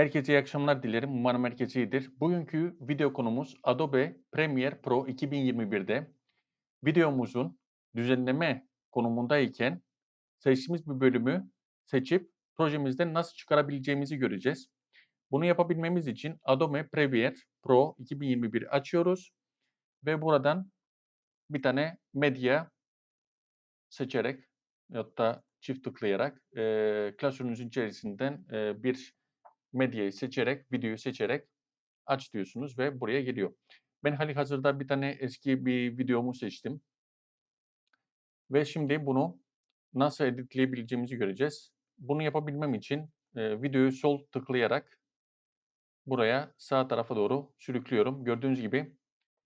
Herkese iyi akşamlar dilerim. Umarım herkes iyidir. Bugünkü video konumuz Adobe Premiere Pro 2021'de videomuzun düzenleme konumundayken seçtiğimiz bir bölümü seçip projemizden nasıl çıkarabileceğimizi göreceğiz. Bunu yapabilmemiz için Adobe Premiere Pro 2021 açıyoruz ve buradan bir tane medya seçerek ya da çift tıklayarak e, klasörünüzün içerisinden e, bir medyayı seçerek, videoyu seçerek aç diyorsunuz ve buraya geliyor. Ben hali hazırda bir tane eski bir videomu seçtim. Ve şimdi bunu nasıl editleyebileceğimizi göreceğiz. Bunu yapabilmem için e, videoyu sol tıklayarak buraya sağ tarafa doğru sürüklüyorum. Gördüğünüz gibi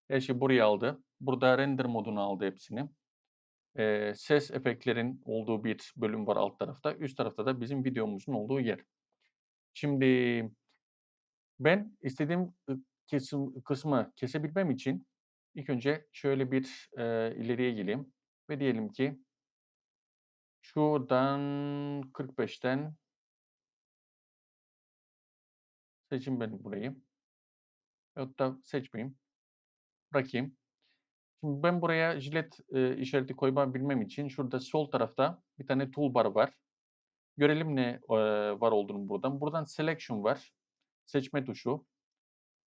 her şey buraya aldı. Burada render modunu aldı hepsini. E, ses efektlerin olduğu bir bölüm var alt tarafta. Üst tarafta da bizim videomuzun olduğu yer. Şimdi ben istediğim kesim kısmı kesebilmem için ilk önce şöyle bir, eee, ileriye geleyim ve diyelim ki şuradan 45'ten seçeyim ben burayı. Veyahut da seçmeyeyim. Bırakayım. Şimdi ben buraya jilet, eee, işareti koyabilmem için şurada sol tarafta bir tane toolbar var. Görelim ne, eee, var olduğunu buradan. Buradan selection var. Seçme tuşu.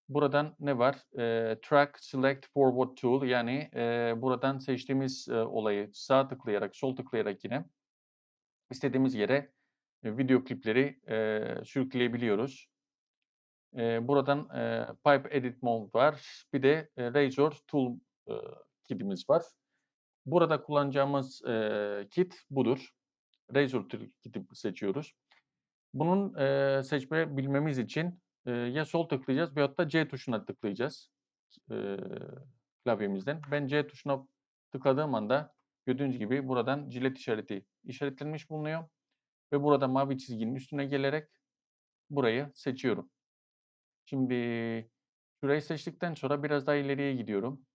Buradan ne var? Eee, Track Select Forward Tool yani eee, buradan seçtiğimiz eee, olayı sağ tıklayarak, sol tıklayarak yine istediğimiz yere e, video klipleri eee, sürükleyebiliyoruz. Eee, buradan eee, Pipe Edit Mode var. Bir de e, Razor Tool eee, kitimiz var. Burada kullanacağımız eee, kit budur. Razor Tool kiti seçiyoruz. Bunun eee, seçme bilmemiz için Eee, ya sol tıklayacağız veyahut da C tuşuna tıklayacağız, eee, klavyemizden. Ben C tuşuna tıkladığım anda gördüğünüz gibi buradan jilet işareti işaretlenmiş bulunuyor ve burada mavi çizginin üstüne gelerek burayı seçiyorum. Şimdi şurayı seçtikten sonra biraz daha ileriye gidiyorum.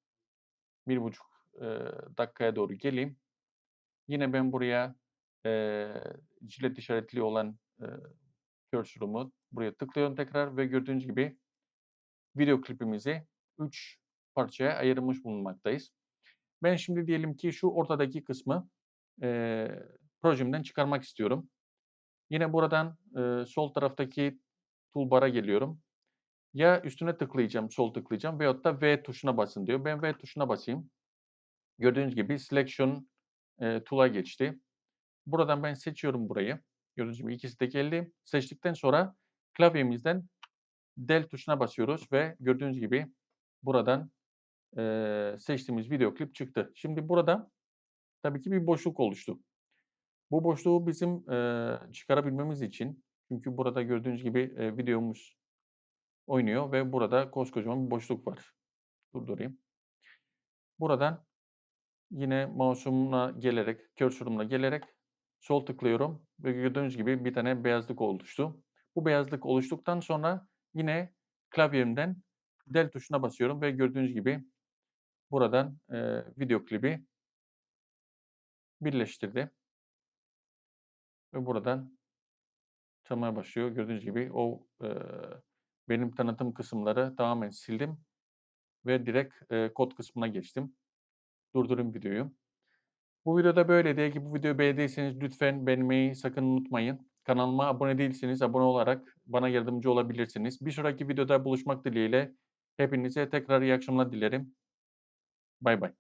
1,5 eee, dakikaya doğru geleyim. Yine ben buraya eee, jilet işaretli olan eee cursor'umu buraya tıklıyorum tekrar ve gördüğünüz gibi video klipimizi 3 parçaya ayırmış bulunmaktayız. Ben şimdi diyelim ki şu ortadaki kısmı e, projemden çıkarmak istiyorum. Yine buradan e, sol taraftaki toolbar'a geliyorum. Ya üstüne tıklayacağım, sol tıklayacağım veyahut da V tuşuna basın diyor. Ben V tuşuna basayım. Gördüğünüz gibi Selection e, tool'a geçti. Buradan ben seçiyorum burayı. Gördüğünüz gibi ikisi de geldi. Seçtikten sonra klavyemizden del tuşuna basıyoruz ve gördüğünüz gibi buradan e, seçtiğimiz video klip çıktı. Şimdi burada tabii ki bir boşluk oluştu. Bu boşluğu bizim e, çıkarabilmemiz için çünkü burada gördüğünüz gibi e, videomuz oynuyor ve burada koskocaman bir boşluk var. Durdurayım. Buradan yine mouse'umla gelerek, cursor'umla gelerek sol tıklıyorum ve gördüğünüz gibi bir tane beyazlık oluştu. Bu beyazlık oluştuktan sonra yine klavyemden del tuşuna basıyorum ve gördüğünüz gibi buradan e, video klibi birleştirdi. Ve buradan çalmaya başlıyor. Gördüğünüz gibi o e, benim tanıtım kısımları tamamen sildim ve direkt e, kod kısmına geçtim. Durdurayım videoyu. Bu videoda böyleydi. Ki bu videoyu beğendiyseniz lütfen beğenmeyi sakın unutmayın. Kanalıma abone değilseniz abone olarak bana yardımcı olabilirsiniz. Bir sonraki videoda buluşmak dileğiyle hepinize tekrar iyi akşamlar dilerim. Bay bay.